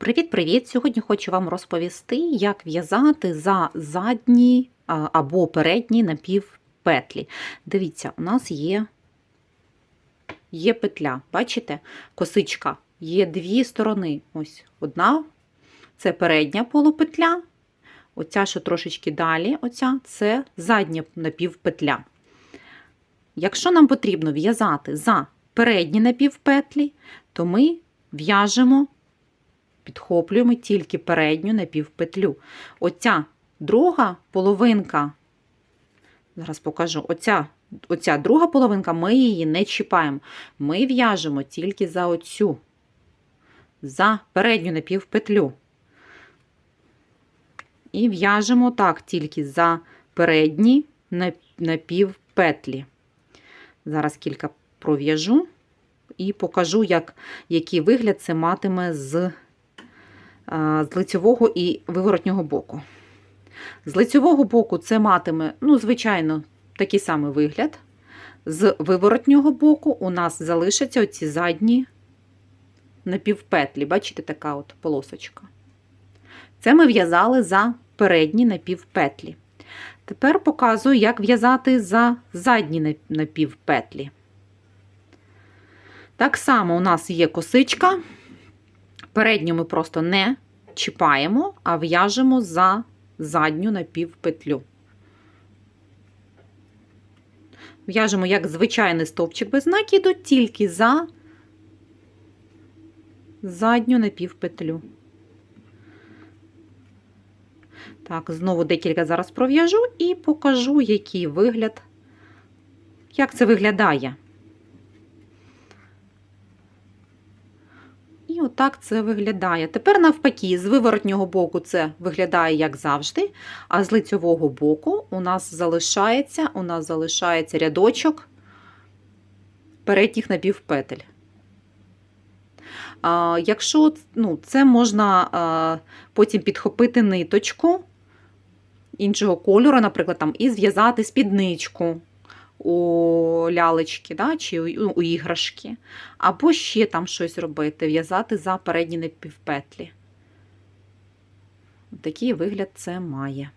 Привіт-привіт! Сьогодні хочу вам розповісти, як в'язати за задні або передні напівпетлі. Дивіться, у нас є, є петля, бачите? Косичка. Є дві сторони. Ось одна це передня полупетля, оця, що трошечки далі, оця це задня напівпетля. Якщо нам потрібно в'язати за передні напівпетлі, то ми в'яжемо підхоплюємо тільки передню напівпетлю. Оця друга половинка, зараз покажу, оця, оця друга половинка, ми її не чіпаємо. Ми в'яжемо тільки за оцю, за передню напівпетлю. І в'яжемо так тільки за передні напівпетлі. Зараз кілька пров'яжу і покажу, як, який вигляд це матиме з з лицьового і виворотнього боку. З лицьового боку це матиме, ну, звичайно, такий самий вигляд. З виворотнього боку у нас залишаться оці задні напівпетлі. Бачите, така от полосочка. Це ми в'язали за передні напівпетлі. Тепер показую, як в'язати за задні напівпетлі. Так само у нас є косичка. Передню ми просто не чіпаємо, а в'яжемо за задню напівпетлю. В'яжемо як звичайний стовпчик без накиду, тільки за задню напівпетлю. Так, знову декілька зараз пров'яжу і покажу, який вигляд, як це виглядає. І отак це виглядає. Тепер, навпаки, з виворотнього боку це виглядає як завжди, а з лицьового боку у нас залишається у нас залишається рядочок передніх напівпетель. Якщо ну, це можна потім підхопити ниточку іншого кольору, наприклад, там, і зв'язати спідничку у лялечки да, чи у, у іграшки, або ще там щось робити, в'язати за передні непівпетлі. Такий вигляд це має.